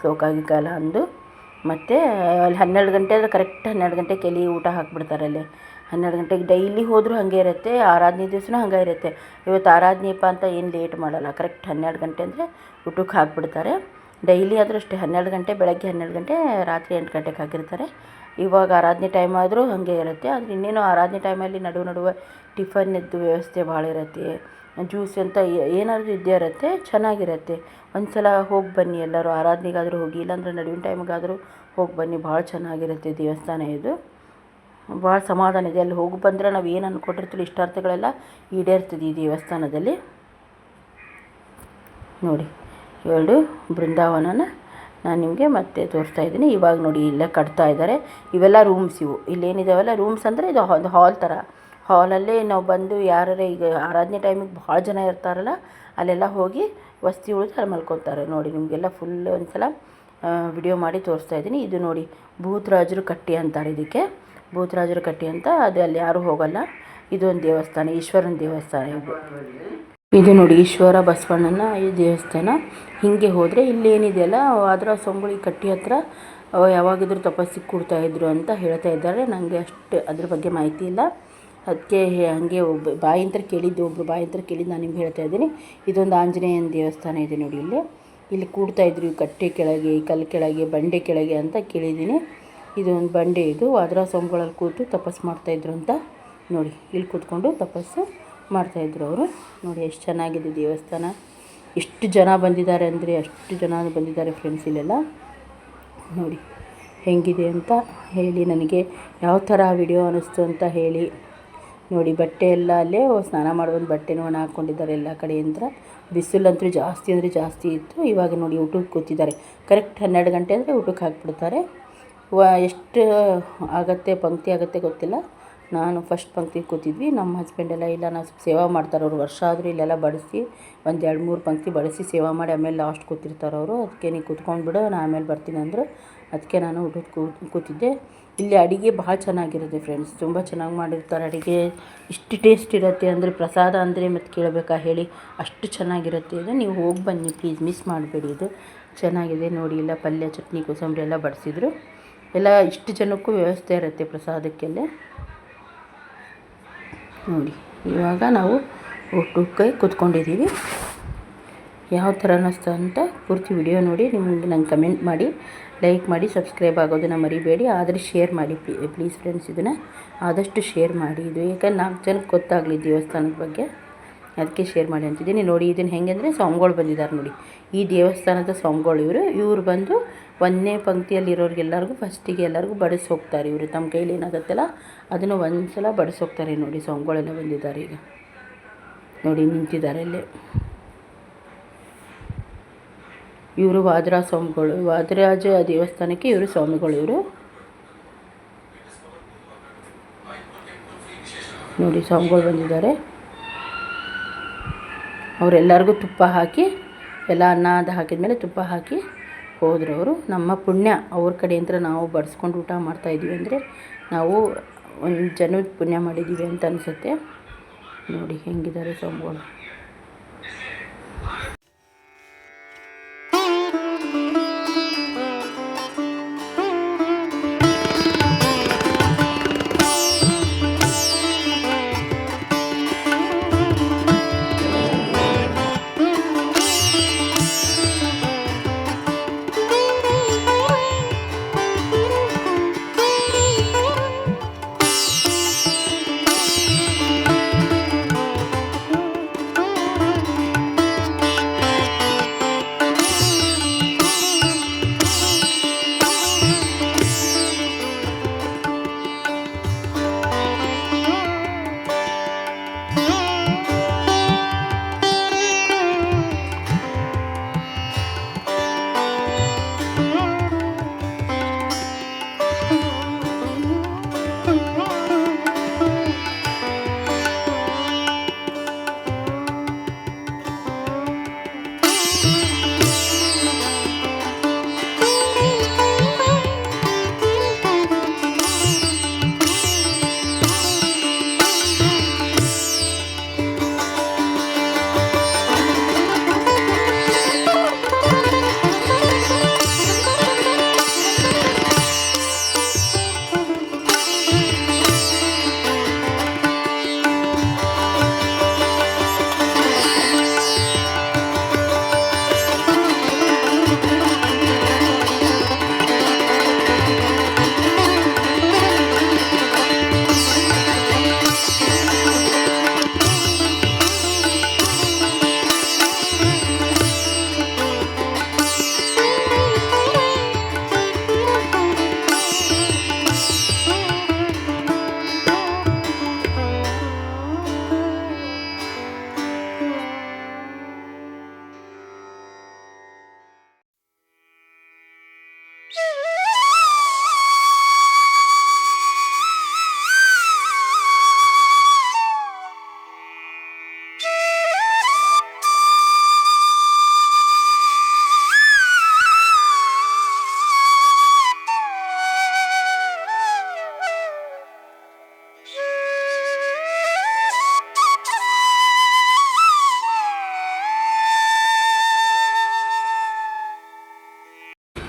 ಕಾಲ ಅಂದು. ಮತ್ತು ಅಲ್ಲಿ ಹನ್ನೆರಡು ಗಂಟೆ ಅಂದರೆ ಕರೆಕ್ಟ್ ಹನ್ನೆರಡು ಗಂಟೆ ಕೆಲಿ ಊಟ ಹಾಕ್ಬಿಡ್ತಾರೆ ಅಲ್ಲಿ. ಹನ್ನೆರಡು ಗಂಟೆಗೆ ಡೈಲಿ ಹೋದರೂ ಹಾಗೆ ಇರುತ್ತೆ, ಆರಾಧನೆ ದಿವಸನೂ ಹಂಗೆ ಇರುತ್ತೆ. ಇವತ್ತು ಆರಾಧನೆಯಪ್ಪ ಅಂತ ಏನು ಲೇಟ್ ಮಾಡಲ್ಲ, ಕರೆಕ್ಟ್ ಹನ್ನೆರಡು ಗಂಟೆ ಅಂದರೆ ಊಟಕ್ಕೆ ಹಾಕ್ಬಿಡ್ತಾರೆ. ಡೈಲಿ ಆದರೂ ಅಷ್ಟೇ, ಹನ್ನೆರಡು ಗಂಟೆ, ಬೆಳಗ್ಗೆ ಹನ್ನೆರಡು ಗಂಟೆ, ರಾತ್ರಿ ಎಂಟು ಗಂಟೆಗೆ ಹಾಕಿರ್ತಾರೆ. ಇವಾಗ ಆರಾಧನೆ ಟೈಮ್ ಆದರೂ ಹಾಗೆ ಇರುತ್ತೆ, ಆದರೆ ಇನ್ನೇನು ಆರಾಧನೆ ಟೈಮಲ್ಲಿ ನಡುವೆ ನಡುವೆ ಟಿಫನ್ನಿದ್ದು ವ್ಯವಸ್ಥೆ ಭಾಳ ಇರುತ್ತೆ. ಜ್ಯೂಸ್ ಅಂತ ಏನಾದರೂ ಇದ್ದೇ ಇರುತ್ತೆ, ಚೆನ್ನಾಗಿರುತ್ತೆ. ಒಂದು ಸಲ ಹೋಗಿ ಬನ್ನಿ ಎಲ್ಲರೂ, ಆರಾಧನೆಗಾದರೂ ಹೋಗಿ, ಇಲ್ಲಾಂದ್ರೆ ನಡುವಿನ ಟೈಮಿಗಾದರೂ ಹೋಗಿ ಬನ್ನಿ, ಭಾಳ ಚೆನ್ನಾಗಿರುತ್ತೆ ದೇವಸ್ಥಾನ ಇದು. ಭಾಳ ಸಮಾಧಾನ ಇದೆ. ಅಲ್ಲಿ ಹೋಗಿ ಬಂದರೆ ನಾವು ಏನು ಅಂದ್ಕೊಂಡಿರ್ತೀವಿ ಇಷ್ಟಾರ್ಥಗಳೆಲ್ಲ ಈಡೇರ್ತದೆ ಈ ದೇವಸ್ಥಾನದಲ್ಲಿ. ನೋಡಿ, ಎರಡು ಬೃಂದಾವನನ ನಾನು ನಿಮಗೆ ಮತ್ತೆ ತೋರಿಸ್ತಾ ಇದ್ದೀನಿ. ಇವಾಗ ನೋಡಿ ಇಲ್ಲೇ ಕಟ್ತಾ ಇದ್ದಾರೆ ಇವೆಲ್ಲ ರೂಮ್ಸ್ ಇವು. ಇಲ್ಲೇನಿದಾವೆಲ್ಲ ರೂಮ್ಸ್ ಅಂದರೆ ಇದು ಒಂದು ಹಾಲ್ ಥರ ಹಾಲಲ್ಲೇ ನಾವು ಬಂದು ಯಾರೇ ಈಗ ಆರಾಧನೆ ಟೈಮಿಗೆ ಭಾಳ ಜನ ಇರ್ತಾರಲ್ಲ, ಅಲ್ಲೆಲ್ಲ ಹೋಗಿ ವಸ್ತಿ ಉಳಿದು ಅಲ್ಲಿ ಮಲ್ಕೊತಾರೆ. ನೋಡಿ, ನಿಮಗೆಲ್ಲ ಫುಲ್ ಒಂದು ಸಲ ವಿಡಿಯೋ ಮಾಡಿ ತೋರಿಸ್ತಾ ಇದ್ದೀನಿ. ಇದು ನೋಡಿ ಭೂತರಾಜರು ಕಟ್ಟಿ ಅಂತಾರೆ ಇದಕ್ಕೆ. ಭೂತರಾಜರು ಕಟ್ಟಿ ಅಂತ ಅದು ಅಲ್ಲಿ ಯಾರೂ ಹೋಗಲ್ಲ. ಇದೊಂದು ದೇವಸ್ಥಾನ, ಈಶ್ವರನ ದೇವಸ್ಥಾನ ಇದು. ಇದು ನೋಡಿ ಈಶ್ವರ ಬಸವಣ್ಣನ ಈ ದೇವಸ್ಥಾನ. ಹೀಗೆ ಹೋದರೆ ಇಲ್ಲೇನಿದೆಯಲ್ಲ ಅದರ ಸೊಂಗುಳಿ ಕಟ್ಟಿ ಹತ್ರ ಯಾವಾಗಿದ್ರು ತಪಸ್ಸಿಗೆ ಇದ್ರು ಅಂತ ಹೇಳ್ತಾ ಇದ್ದಾರೆ. ನನಗೆ ಅಷ್ಟು ಅದ್ರ ಬಗ್ಗೆ ಮಾಹಿತಿ ಇಲ್ಲ. ಅದಕ್ಕೆ ಹಾಗೆ ಒಬ್ಬ ಬಾಯಿಂತ್ರ ಕೇಳಿದ್ದು ಒಬ್ಬರು ಬಾಯಿಂತ್ರ ಕೇಳಿದ್ದು ನಾನು ನಿಮ್ಗೆ ಹೇಳ್ತಾ ಇದ್ದೀನಿ. ಇದೊಂದು ಆಂಜನೇಯನ ದೇವಸ್ಥಾನ ಇದೆ ನೋಡಿ ಇಲ್ಲಿ. ಇಲ್ಲಿ ಕೂಡ್ತಾ ಇದ್ರು ಕಟ್ಟೆ ಕೆಳಗೆ ಕಲ್ಲು ಕೆಳಗೆ, ಬಂಡೆ ಕೆಳಗೆ ಅಂತ ಕೇಳಿದ್ದೀನಿ. ಇದೊಂದು ಬಂಡೆ ಇದು. ಅದರ ಸೊಂಗುಗಳಲ್ಲಿ ಕೂತು ತಪಸ್ಸು ಮಾಡ್ತಾಯಿದ್ರು ಅಂತ ನೋಡಿ. ಇಲ್ಲಿ ಕೂತ್ಕೊಂಡು ತಪಸ್ಸು ಮಾಡ್ತಾಯಿದ್ರು ಅವರು. ನೋಡಿ ಎಷ್ಟು ಚೆನ್ನಾಗಿದೆ ದೇವಸ್ಥಾನ. ಎಷ್ಟು ಜನ ಬಂದಿದ್ದಾರೆ ಅಂದರೆ ಅಷ್ಟು ಜನ ಬಂದಿದ್ದಾರೆ ಫ್ರೆಂಡ್ಸ್ ಇಲ್ಲೆಲ್ಲ. ನೋಡಿ ಹೆಂಗಿದೆ ಅಂತ ಹೇಳಿ ನನಗೆ ಯಾವ ಥರ ವಿಡಿಯೋ ಅನ್ನಿಸ್ತು ಅಂತ ಹೇಳಿ. ನೋಡಿ ಬಟ್ಟೆ ಎಲ್ಲ ಅಲ್ಲೇ ಸ್ನಾನ ಮಾಡುವಂಥ ಬಟ್ಟೆನೂ ಒಣ ಹಾಕ್ಕೊಂಡಿದ್ದಾರೆ ಎಲ್ಲ ಕಡೆಯಿಂದ ಬಿಸಿಲಂತೂ ಜಾಸ್ತಿ ಅಂದರೆ ಜಾಸ್ತಿ ಇತ್ತು. ಇವಾಗ ನೋಡಿ ಊಟಕ್ಕೆ ಕೂತಿದ್ದಾರೆ. ಕರೆಕ್ಟ್ ಹನ್ನೆರಡು ಗಂಟೆ ಅಂದರೆ ಊಟಕ್ಕೆ ಹಾಕ್ಬಿಡ್ತಾರೆ. ವ ಎಷ್ಟು ಆಗುತ್ತೆ, ಪಂಕ್ತಿ ಆಗುತ್ತೆ ಗೊತ್ತಿಲ್ಲ. ನಾನು ಫಸ್ಟ್ ಪಂಕ್ತಿ ಕೂತಿದ್ವಿ. ನಮ್ಮ ಹಸ್ಬೆಂಡೆಲ್ಲ ಇಲ್ಲ ನಾನು ಸೇವಾ ಮಾಡ್ತಾರೆ ಅವರು. ವರ್ಷ ಆದರೂ ಇಲ್ಲೆಲ್ಲ ಬಡಿಸಿ, ಒಂದು ಎರಡು ಮೂರು ಪಂಕ್ತಿ ಬಡಿಸಿ ಸೇವಾ ಮಾಡಿ, ಆಮೇಲೆ ಲಾಸ್ಟ್ ಕೂತಿರ್ತಾರೆ ಅವರು. ಅದಕ್ಕೆ ನೀ ಕೂತ್ಕೊಂಡ್ಬಿಡು ನಾನು ಆಮೇಲೆ ಬರ್ತೀನಿ ಅಂದರು. ಅದಕ್ಕೆ ನಾನು ಕೂ, ಕೂತಿದ್ದೆ. ಇಲ್ಲಿ ಅಡುಗೆ ಭಾಳ ಚೆನ್ನಾಗಿರುತ್ತೆ ಫ್ರೆಂಡ್ಸ್ ತುಂಬ ಚೆನ್ನಾಗಿ ಮಾಡಿರ್ತಾರೆ ಅಡುಗೆ. ಇಷ್ಟು ಟೇಸ್ಟ್ ಇರುತ್ತೆ ಅಂದರೆ, ಪ್ರಸಾದ ಅಂದರೆ ಮತ್ತು ಕೇಳಬೇಕಾ ಹೇಳಿ, ಅಷ್ಟು ಚೆನ್ನಾಗಿರುತ್ತೆ ಇದು. ನೀವು ಹೋಗಿ ಬನ್ನಿ ಪ್ಲೀಸ್ ಮಿಸ್ ಮಾಡಬೇಡಿ ಇದು. ಚೆನ್ನಾಗಿದೆ ನೋಡಿ, ಇಲ್ಲ ಪಲ್ಯ, ಚಟ್ನಿ, ಕೋಸಂಬರಿ ಎಲ್ಲ ಬಡಿಸಿದ್ರು. ಎಲ್ಲ ಇಷ್ಟು ಜನಕ್ಕೂ ವ್ಯವಸ್ಥೆ ಇರುತ್ತೆ ಪ್ರಸಾದಕ್ಕೆಲ್ಲ. ನೋಡಿ, ಇವಾಗ ನಾವು ಊಟಕ್ಕೆ ಕೂತ್ಕೊಂಡಿದ್ದೀವಿ. ಯಾವ ಥರ ಅನ್ನಿಸ್ತು ಅಂತ ಪೂರ್ತಿ ವಿಡಿಯೋ ನೋಡಿ, ನಿಮಗೆ ನಂಗೆ ಕಮೆಂಟ್ ಮಾಡಿ, ಲೈಕ್ ಮಾಡಿ, ಸಬ್ಸ್ಕ್ರೈಬ್ ಆಗೋದನ್ನು ಮರಿಬೇಡಿ, ಆದರೆ ಶೇರ್ ಮಾಡಿ ಪ್ಲೀಸ್ ಫ್ರೆಂಡ್ಸ್ ಇದನ್ನು. ಆದಷ್ಟು ಶೇರ್ ಮಾಡಿ, ಇದು ಯಾಕಂದ್ರೆ ನಾಲ್ಕು ಜನಕ್ಕೆ ಗೊತ್ತಾಗಲಿ ದೇವಸ್ಥಾನದ ಬಗ್ಗೆ. ಅದಕ್ಕೆ ಶೇರ್ ಮಾಡಿ ಅಂತಿದ್ದೀನಿ. ನೋಡಿ, ಇದನ್ನು ಹೆಂಗೆ ಅಂದರೆ ಸ್ವಾಮಿಗಳು ಬಂದಿದ್ದಾರೆ ನೋಡಿ. ಈ ದೇವಸ್ಥಾನದ ಸ್ವಾಮಿಗಳು ಇವರು. ಇವರು ಬಂದು ಒಂದನೇ ಪಂಕ್ತಿಯಲ್ಲಿರೋರಿಗೆಲ್ಲರಿಗೂ ಫಸ್ಟಿಗೆ ಎಲ್ಲರಿಗೂ ಬಡಿಸಿ ಹೋಗ್ತಾರೆ ಇವರು. ತಮ್ಮ ಕೈಲಿ ಏನಾಗುತ್ತಲ್ಲ, ಅದನ್ನು ಒಂದು ಸಲ ಬಡಿಸಿ ಹೋಗ್ತಾರೆ ನೋಡಿ ಸೊಂಗಳೆಲ್ಲ ಬಂದಿದ್ದಾರೆ ಈಗ. ನೋಡಿ, ನಿಂತಿದ್ದಾರೆ ಅಲ್ಲಿ ಇವರು ವಾದ್ರಾ ಸ್ವಾಮಿಗಳು, ವಾದರಾಜ ದೇವಸ್ಥಾನಕ್ಕೆ ಇವರು ಸ್ವಾಮಿಗಳು ಇವರು. ನೋಡಿ ಸ್ವಾಮಿಗಳು ಬಂದಿದ್ದಾರೆ. ಅವರೆಲ್ಲರಿಗೂ ತುಪ್ಪ ಹಾಕಿ, ಎಲ್ಲ ಅನ್ನ ಅದು ಹಾಕಿದ ಮೇಲೆ ತುಪ್ಪ ಹಾಕಿ ಹೋದರು ಅವರು ನಮ್ಮ ಪುಣ್ಯ ಅವ್ರ ಕಡೆಯಿಂದ ನಾವು ಬಡಿಸ್ಕೊಂಡು ಊಟ ಮಾಡ್ತಾಯಿದ್ದೀವಿ ಅಂದರೆ ನಾವು ಒಂದು ಜನದ ಪುಣ್ಯ ಮಾಡಿದ್ದೀವಿ ಅಂತ ಅನಿಸುತ್ತೆ. ನೋಡಿ ಹೆಂಗಿದ್ದಾರೆ ಸ್ವಾಮಿಗಳು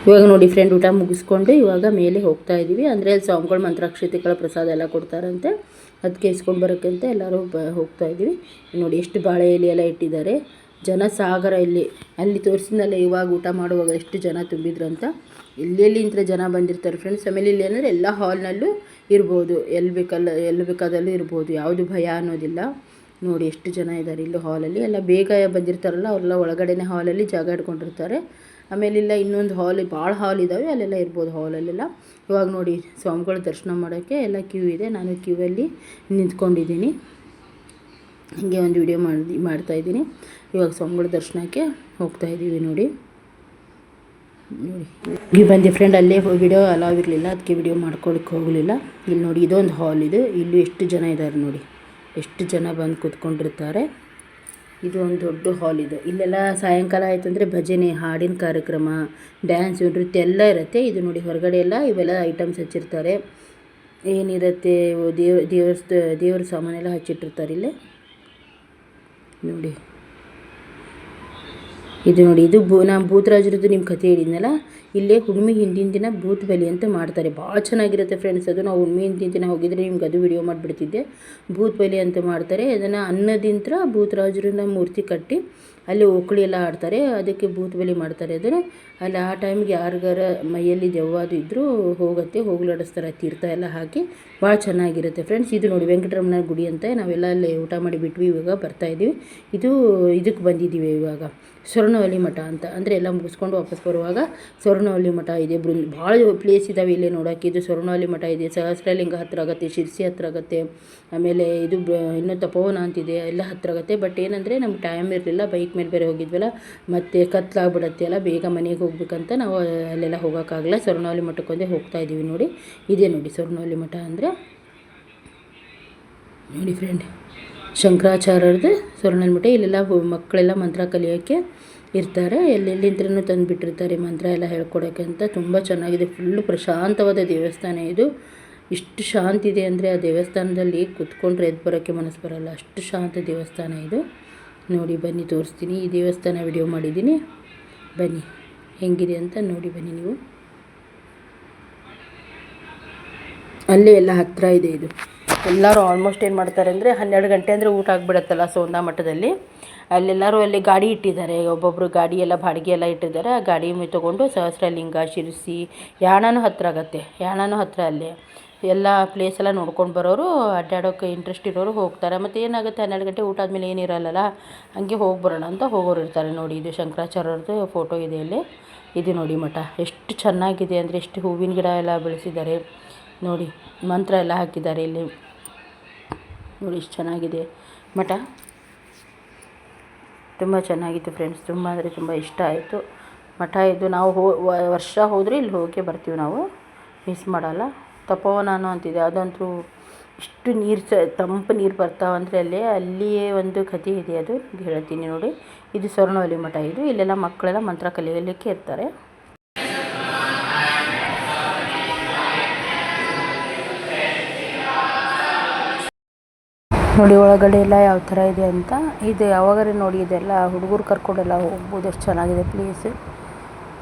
ಇವಾಗ ನೋಡಿ ಫ್ರೆಂಡ್ ಊಟ ಮುಗಿಸ್ಕೊಂಡು ಇವಾಗ ಮೇಲೆ ಹೋಗ್ತಾ ಇದ್ದೀವಿ ಅಂದರೆ ಅಲ್ಲಿ ಸ್ವಾಮಿಗಳು ಮಂತ್ರಾಕ್ಷತೆಗಳ ಪ್ರಸಾದ ಎಲ್ಲ ಕೊಡ್ತಾರಂತೆ. ಅದಕ್ಕೆ ಇಸ್ಕೊಂಡು ಬರೋಕ್ಕಂತ ಎಲ್ಲರೂ ಬ, ಹೋಗ್ತಾ ಇದ್ದೀವಿ ನೋಡಿ ಎಷ್ಟು ಬಾಳೆ ಎಲೆ ಎಲ್ಲ ಇಟ್ಟಿದ್ದಾರೆ. ಜನ ಸಾಗರ ಇಲ್ಲಿ, ಅಲ್ಲಿ ತೋರಿಸಿದ್ನಲ್ಲ ಇವಾಗ ಊಟ ಮಾಡುವಾಗ ಎಷ್ಟು ಜನ ತುಂಬಿದ್ರು ಅಂತ ಎಲ್ಲೆಲ್ಲಿ ಇಂಥ ಜನ ಬಂದಿರ್ತಾರೆ ಫ್ರೆಂಡ್ಸ್ ಆಮೇಲೆ ಇಲ್ಲಿ ಅಂದರೆ ಎಲ್ಲ ಹಾಲ್ನಲ್ಲೂ ಇರ್ಬೋದು. ಎಲ್ಲಿ ಬೇಕಲ್ಲ ಎಲ್ಲಿ ಬೇಕಾದಲ್ಲೂ ಇರ್ಬೋದು. ಯಾವುದು ಭಯ ಅನ್ನೋದಿಲ್ಲ. ನೋಡಿ ಎಷ್ಟು ಜನ ಇದ್ದಾರೆ ಇಲ್ಲಿ ಹಾಲಲ್ಲಿ ಎಲ್ಲ ಬೇಗ ಬಂದಿರ್ತಾರಲ್ಲ, ಅವರೆಲ್ಲ ಒಳಗಡೆನೇ ಹಾಲಲ್ಲಿ ಜಾಗ ಇಟ್ಕೊಂಡಿರ್ತಾರೆ ಆಮೇಲೆ ಇಲ್ಲ, ಇನ್ನೊಂದು ಹಾಲ್ ಭಾಳ ಹಾಲ್ ಇದ್ದಾವೆ ಅಲ್ಲೆಲ್ಲ ಇರ್ಬೋದು ಹಾಲಲ್ಲೆಲ್ಲ ಇವಾಗ ನೋಡಿ ಸ್ವಾಮಿಗಳ ದರ್ಶನ ಮಾಡೋಕ್ಕೆ ಎಲ್ಲ ಕ್ಯೂ ಇದೆ. ನಾನು ಕ್ಯೂವಲ್ಲಿ ನಿಂತ್ಕೊಂಡಿದ್ದೀನಿ. ಹೀಗೆ ಒಂದು ವಿಡಿಯೋ ಮಾಡಿ ಮಾಡ್ತಾಯಿದ್ದೀನಿ ಇವಾಗ ಸ್ವಾಮಿಗಳ ದರ್ಶನಕ್ಕೆ ಹೋಗ್ತಾ ಇದ್ದೀವಿ ನೋಡಿ. ನೋಡಿ. ಈ ಬಂದು ಫ್ರೆಂಡ್ ಅಲ್ಲೇ ವಿಡಿಯೋ ಅಲಾವ್ ಇರಲಿಲ್ಲ ಅದಕ್ಕೆ ವಿಡಿಯೋ ಮಾಡ್ಕೊಳಕ್ಕೆ ಹೋಗಲಿಲ್ಲ. ಇಲ್ಲಿ ನೋಡಿ ಇದೊಂದು ಹಾಲ್ ಇದು. ಇಲ್ಲೂ ಎಷ್ಟು ಜನ ಇದ್ದಾರೆ ನೋಡಿ. ಎಷ್ಟು ಜನ ಬಂದು ಕೂತ್ಕೊಂಡಿರ್ತಾರೆ. ಇದು ಒಂದು ದೊಡ್ಡ ಹಾಲ್ ಇದು. ಇಲ್ಲೆಲ್ಲ ಸಾಯಂಕಾಲ ಆಯಿತು ಅಂದರೆ ಭಜನೆ, ಹಾಡಿನ ಕಾರ್ಯಕ್ರಮ ಡ್ಯಾನ್ಸ್ ನೃತ್ಯ ಎಲ್ಲ ಇರುತ್ತೆ. ಇದು ನೋಡಿ ಹೊರಗಡೆ ಎಲ್ಲ ಇವೆಲ್ಲ ಐಟಮ್ಸ್ ಹಚ್ಚಿರ್ತಾರೆ. ಏನಿರುತ್ತೆ ದೇವ ದೇವಸ್ಥ ದೇವ್ರ ಸಾಮಾನೆಲ್ಲ ಹಚ್ಚಿಟ್ಟಿರ್ತಾರೆ ಇಲ್ಲಿ. ನೋಡಿ. ಇದು ನೋಡಿ, ಇದು ಬೂ ನಾನು ಭೂತರಾಜರದ್ದು ನಿಮ್ಮ ಕಥೆ ಹೇಳಿದ್ನಲ್ಲ? ಇಲ್ಲೇ ಹುಣ್ಣಿಮೆ ಹಿಂದಿನ ದಿನ ಭೂತ ಬಲಿ ಅಂತ ಮಾಡ್ತಾರೆ. ಭಾಳ ಚೆನ್ನಾಗಿರುತ್ತೆ ಫ್ರೆಂಡ್ಸ್ ಅದು ನಾವು ಹುಣ್ಣಿಮೆ ಹಿಂದಿನ ದಿನ ಹೋಗಿದ್ರೆ ನಿಮ್ಗೆ ಅದು ವಿಡಿಯೋ ಮಾಡಿಬಿಡ್ತಿದ್ದೆ. ಭೂತ ಬಲಿ ಅಂತ ಮಾಡ್ತಾರೆ. ಅದನ್ನು ಅನ್ನದಿಂತ್ರ ಭೂತರಾಜರನ್ನ ಮೂರ್ತಿ ಕಟ್ಟಿ ಅಲ್ಲಿ ಓಕಳಿ ಎಲ್ಲ ಆಡ್ತಾರೆ. ಅದಕ್ಕೆ ಭೂತ ಬಲಿ ಮಾಡ್ತಾರೆ ಅದನ್ನು. ಅಲ್ಲಿ ಆ ಟೈಮ್ಗೆ ಯಾರಿಗಾರ ಮೈಯಲ್ಲಿ ದೆವ್ವಾದು ಇದ್ದರೂ ಹೋಗುತ್ತೆ, ಹೋಗ್ಲಾಡಿಸ್ತಾರೆ ತೀರ್ಥ ಎಲ್ಲ ಹಾಕಿ. ಭಾಳ ಚೆನ್ನಾಗಿರುತ್ತೆ ಫ್ರೆಂಡ್ಸ್ ಇದು ನೋಡಿ ವೆಂಕಟರಮಣ ಗುಡಿ ಅಂತ ನಾವೆಲ್ಲ ಅಲ್ಲಿ ಊಟ ಮಾಡಿಬಿಟ್ವಿ ಇವಾಗ ಬರ್ತಾಯಿದ್ದೀವಿ ಇದು ಇದಕ್ಕೆ ಬಂದಿದ್ದೀವಿ ಇವಾಗ. ಸ್ವರ್ಣವಲ್ಲಿ ಮಠ ಅಂತ. ಅಂದರೆ ಎಲ್ಲ ಮುಗಿಸ್ಕೊಂಡು ವಾಪಸ್ ಬರುವಾಗ ಸ್ವರ್ಣವಲ್ಲಿ ಮಠ ಇದೆ. ಬೃಂದ ಭಾಳ ಪ್ಲೇಸ್ ಇದ್ದಾವೆ ಇಲ್ಲಿ ನೋಡೋಕ್ಕೆ ಇದು ಸ್ವರ್ಣವಲ್ಲಿ ಮಠ ಇದೆ. ಸಹಸ್ರಲಿಂಗ ಹತ್ತಿರ ಆಗುತ್ತೆ, ಶಿರ್ಸಿ ಹತ್ತಿರ ಆಗುತ್ತೆ. ಆಮೇಲೆ ಇದು ಇನ್ನೂ ತಪೋವನ ಅಂತಿದೆ ಎಲ್ಲ ಹತ್ತಿರ ಆಗುತ್ತೆ. ಬಟ್ ಏನಂದರೆ ನಮ್ಗೆ ಟೈಮ್ ಇರಲಿಲ್ಲ. ಬೈಕ್ ಮೇಲೆ ಬೇರೆ ಹೋಗಿದ್ವಲ್ಲ. ಮತ್ತು ಕತ್ಲಾಗ್ಬಿಡತ್ತೆ ಅಲ್ಲ. ಬೇಗ ಮನೆಗೆ ಹೋಗ್ಬೇಕಂತ ನಾವು ಅಲ್ಲೆಲ್ಲ ಹೋಗೋಕ್ಕಾಗಲ್ಲ. ಸ್ವರ್ಣವಲ್ಲಿ ಮಠಕ್ಕೊಂದೇ ಹೋಗ್ತಾ ಇದ್ದೀವಿ ನೋಡಿ. ಇದೇ ನೋಡಿ ಸ್ವರ್ಣವಲ್ಲಿ ಮಠ ಅಂದರೆ. ನೋಡಿ ಫ್ರೆಂಡ್ ಶಂಕರಾಚಾರ್ಯರದ್ದು ಮಠ. ಇಲ್ಲೆಲ್ಲ ಮಕ್ಕಳೆಲ್ಲ ಮಂತ್ರ ಕಲಿಯೋಕ್ಕೆ ಇರ್ತಾರೆ. ಎಲ್ಲೆಲ್ಲಿಂದ್ರೂ ತಂದು ಬಿಟ್ಟಿರ್ತಾರೆ ಮಂತ್ರ ಎಲ್ಲ ಹೇಳ್ಕೊಡೋಕ್ಕೆ ಅಂತ. ತುಂಬ ಚೆನ್ನಾಗಿದೆ. ಫುಲ್ಲು ಪ್ರಶಾಂತವಾದ ದೇವಸ್ಥಾನ ಇದು. ಇಷ್ಟು ಶಾಂತಿ ಇದೆ ಅಂದರೆ ಆ ದೇವಸ್ಥಾನದಲ್ಲಿ ಕುತ್ಕೊಂಡ್ರೆ ಎದ್ದು ಬರೋಕ್ಕೆ ಮನಸ್ಸು ಬರೋಲ್ಲ. ಅಷ್ಟು ಶಾಂತ ದೇವಸ್ಥಾನ ಇದು. ನೋಡಿ ಬನ್ನಿ, ತೋರಿಸ್ತೀನಿ. ಈ ದೇವಸ್ಥಾನ ವಿಡಿಯೋ ಮಾಡಿದ್ದೀನಿ. ಬನ್ನಿ, ಹೆಂಗಿದೆ ಅಂತ ನೋಡಿ ಬನ್ನಿ ನೀವು. ಅಲ್ಲೇ ಎಲ್ಲ ಹತ್ತಿರ ಇದೆ ಇದು. ಎಲ್ಲರೂ ಆಲ್ಮೋಸ್ಟ್ ಏನು ಮಾಡ್ತಾರೆ ಅಂದರೆ ಹನ್ನೆರಡು ಗಂಟೆ ಅಂದರೆ ಊಟ ಆಗಿಬಿಡತ್ತಲ್ಲ ಸೋಂದಾ ಮಠದಲ್ಲಿ ಅಲ್ಲೆಲ್ಲರೂ ಅಲ್ಲಿ ಗಾಡಿ ಇಟ್ಟಿದ್ದಾರೆ. ಒಬ್ಬೊಬ್ಬರು ಗಾಡಿ ಎಲ್ಲ, ಬಾಡಿಗೆ ಎಲ್ಲ ಇಟ್ಟಿದ್ದಾರೆ. ಆ ಗಾಡಿ ತೊಗೊಂಡು ಸಹಸ್ರಲಿಂಗ, ಶಿರಸಿ, ಯಾಣನೂ ಹತ್ತಿರ ಆಗುತ್ತೆ. ಯಾಣನೂ ಹತ್ತಿರ ಅಲ್ಲಿ. ಎಲ್ಲ ಪ್ಲೇಸ್ ಎಲ್ಲ ನೋಡ್ಕೊಂಡು ಬರೋರು ಅಡ್ಡಾಡೋಕ್ಕೆ ಇಂಟ್ರೆಸ್ಟ್ ಇರೋರು ಹೋಗ್ತಾರೆ. ಮತ್ತು ಏನಾಗುತ್ತೆ? ಹನ್ನೆರಡು ಗಂಟೆ ಊಟ ಆದಮೇಲೆ ಏನಿರಲ್ಲಲ್ಲ ಹಂಗೆ ಹೋಗಿ ಬರೋಣ ಅಂತ ಹೋಗೋರು ಇರ್ತಾರೆ ನೋಡಿ. ಇದು ಶಂಕರಾಚಾರ್ಯರದ್ದು ಫೋಟೋ ಇದೆ ಇಲ್ಲಿ ಇದು ನೋಡಿ ಮಠ. ಎಷ್ಟು ಚೆನ್ನಾಗಿದೆ ಅಂದರೆ, ಎಷ್ಟು ಹೂವಿನ ಗಿಡ ಎಲ್ಲ ಬೆಳೆಸಿದ್ದಾರೆ. ನೋಡಿ, ಮಂತ್ರ ಎಲ್ಲ ಹಾಕಿದ್ದಾರೆ ಇಲ್ಲಿ. ನೋಡಿ, ಇಷ್ಟು ಚೆನ್ನಾಗಿದೆ. ಮಠ ತುಂಬ ಚೆನ್ನಾಗಿತ್ತು ಫ್ರೆಂಡ್ಸ್ ತುಂಬ ಅಂದರೆ ತುಂಬ ಇಷ್ಟ ಆಯಿತು. ಮಠ ಇದು ನಾವು ಹೋ ವರ್ಷ ಹೋದರೆ ಇಲ್ಲಿ ಹೋಗಿ ಬರ್ತೀವಿ ನಾವು. ಮಿಸ್ ಮಾಡಲ್ಲ. ತಪೋವನಾನು ಅಂತಿದೆ. ಅದಂತೂ ಇಷ್ಟು ನೀರು ಸ, ತಂಪು ನೀರು ಬರ್ತಾವಂದರೆ ಅಲ್ಲಿ, ಅಲ್ಲಿಯೇ ಒಂದು ಕಥೆ ಇದೆ ಅದು. ಹೇಳ್ತೀನಿ ನೋಡಿ. ಇದು ಸ್ವರ್ಣವಲಿ ಮಠ. ಇದು ಇಲ್ಲೆಲ್ಲ ಮಕ್ಕಳೆಲ್ಲ ಮಂತ್ರ ಕಲಿಯಲಿಕ್ಕೆ ಇರ್ತಾರೆ. ನೋಡಿ, ಒಳಗಡೆ ಎಲ್ಲ ಯಾವ ಥರ ಇದೆ ಅಂತ. ಇದು ಯಾವಾಗಾರೆ ನೋಡಿ, ಇದೆಲ್ಲ ಹುಡುಗರು ಕರ್ಕೊಂಡೆಲ್ಲ ಹೋಗ್ಬೋದು, ಎಷ್ಟು ಚೆನ್ನಾಗಿದೆ ಪ್ಲೇಸ್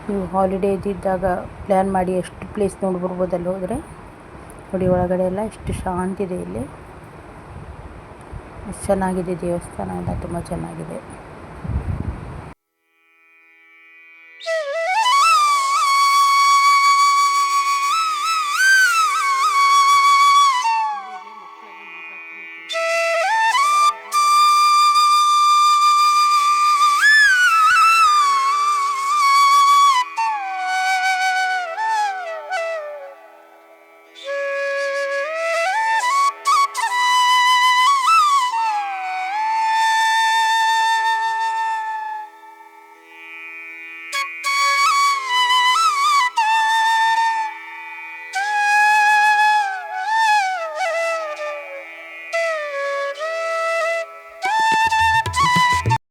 ನೀವು ಹಾಲಿಡೇ ಇದ್ದಿದ್ದಾಗ ಪ್ಲ್ಯಾನ್ ಮಾಡಿ ಎಷ್ಟು ಪ್ಲೇಸ್ ನೋಡಿ ಬರ್ಬೋದು ಅಲ್ಲಿ ಹೋದರೆ. ನೋಡಿ, ಒಳಗಡೆ ಎಲ್ಲ ಎಷ್ಟು ಶಾಂತಿ ಇದೆ ಇಲ್ಲಿ ಚೆನ್ನಾಗಿದೆ ದೇವಸ್ಥಾನ ಎಲ್ಲ, ತುಂಬ ಚೆನ್ನಾಗಿದೆ.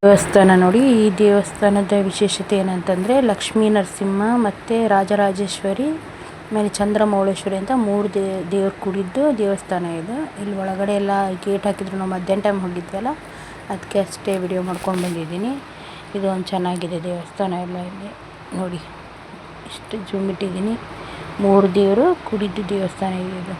ದೇವಸ್ಥಾನ ನೋಡಿ, ಈ ದೇವಸ್ಥಾನದ ವಿಶೇಷತೆ ಏನಂತಂದರೆ, ಲಕ್ಷ್ಮೀ ನರಸಿಂಹ ಮತ್ತು ರಾಜರಾಜೇಶ್ವರಿ, ಆಮೇಲೆ ಚಂದ್ರಮೌಳೇಶ್ವರಿ ಅಂತ ಮೂರು ದೇ, ದೇವ್ರು ಕೂಡಿದ್ದು ದೇವಸ್ಥಾನ ಇದು. ಇಲ್ಲಿ ಒಳಗಡೆ ಎಲ್ಲ ಗೇಟ್ ಹಾಕಿದ್ರು ನಾವು ಮಧ್ಯಾಹ್ನ ಟೈಮ್ ಹೋಗಿದ್ವಲ್ಲ ಅದಕ್ಕೆ ಅಷ್ಟೇ ವಿಡಿಯೋ ಮಾಡ್ಕೊಂಡು ಬಂದಿದ್ದೀನಿ. ಇದು ಒಂದು ಚೆನ್ನಾಗಿದೆ ದೇವಸ್ಥಾನ ಎಲ್ಲ ಇಲ್ಲಿ. ನೋಡಿ, ಇಷ್ಟು ಜೂಮ್ ಇಟ್ಟಿದ್ದೀನಿ. ಮೂರು ದೇವರು ಕೂಡಿದ್ದು ದೇವಸ್ಥಾನ ಇದೆ.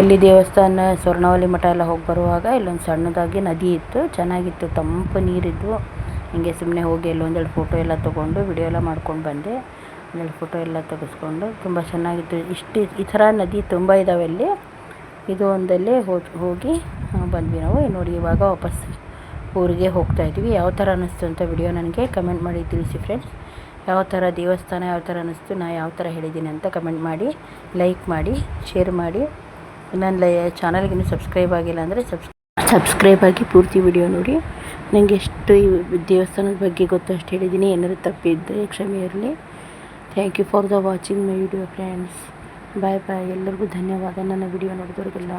ಅಲ್ಲಿ ದೇವಸ್ಥಾನ, ಸ್ವರ್ಣವಲ್ಲಿ ಮಠ ಎಲ್ಲ ಹೋಗಿ ಬರುವಾಗ ಇಲ್ಲೊಂದು ಸಣ್ಣದಾಗಿ ನದಿ ಇತ್ತು. ಚೆನ್ನಾಗಿತ್ತು. ತಂಪು ನೀರಿದ್ವು. ಹಿಂಗೆ ಸುಮ್ಮನೆ ಹೋಗಿ ಎಲ್ಲೊಂದೆರಡು ಫೋಟೋ ಎಲ್ಲ ತೊಗೊಂಡು ವಿಡಿಯೋ ಎಲ್ಲ ಮಾಡ್ಕೊಂಡು ಬಂದೆ. ಒಂದೆರಡು ಫೋಟೋ ಎಲ್ಲ ತೆಗೆಸ್ಕೊಂಡು ತುಂಬ ಚೆನ್ನಾಗಿತ್ತು. ಇಷ್ಟು ಈ ಥರ ನದಿ ತುಂಬ ಇದ್ದಾವೆ ಅಲ್ಲಿ. ಇದು ಒಂದಲ್ಲೇ ಹೋಗಿ ಬಂದ್ವಿ ನಾವು. ನೋಡಿ, ಇವಾಗ ವಾಪಸ್ ಊರಿಗೆ ಹೋಗ್ತಾ ಇದ್ವಿ. ಯಾವ ಥರ ಅನ್ನಿಸ್ತು ಅಂತ ವಿಡಿಯೋ ನನಗೆ ಕಮೆಂಟ್ ಮಾಡಿ ತಿಳಿಸಿ ಫ್ರೆಂಡ್ಸ್ ಯಾವ ಥರ ದೇವಸ್ಥಾನ, ಯಾವ ಥರ ಅನ್ನಿಸ್ತು, ನಾ ಯಾವ ಥರ ಹೇಳಿದ್ದೀನಿ ಅಂತ ಕಮೆಂಟ್ ಮಾಡಿ ಲೈಕ್ ಮಾಡಿ ಶೇರ್ ಮಾಡಿ. ನನ್ನ ಚಾನಲ್ಗೆ ಇನ್ನೂ ಸಬ್ಸ್ಕ್ರೈಬ್ ಆಗಿಲ್ಲ ಅಂದರೆ ಸಬ್ಸ್ ಸಬ್ಸ್ಕ್ರೈಬ್ ಆಗಿ ಪೂರ್ತಿ ವಿಡಿಯೋ ನೋಡಿ. ನನಗೆ ಎಷ್ಟು ಈ ದೇವಸ್ಥಾನದ ಬಗ್ಗೆ ಗೊತ್ತು ಅಷ್ಟು ಹೇಳಿದ್ದೀನಿ. ಏನಾದರೂ ತಪ್ಪಿದ್ದರೆ ಕ್ಷಮೆ ಇರಲಿ. Thank you for the watching my video friends bye bye ಎಲ್ಲರಿಗೂ ಧನ್ಯವಾದ. ನನ್ನ ವಿಡಿಯೋ ನೋಡಿದವ್ರಿಗೆಲ್ಲ.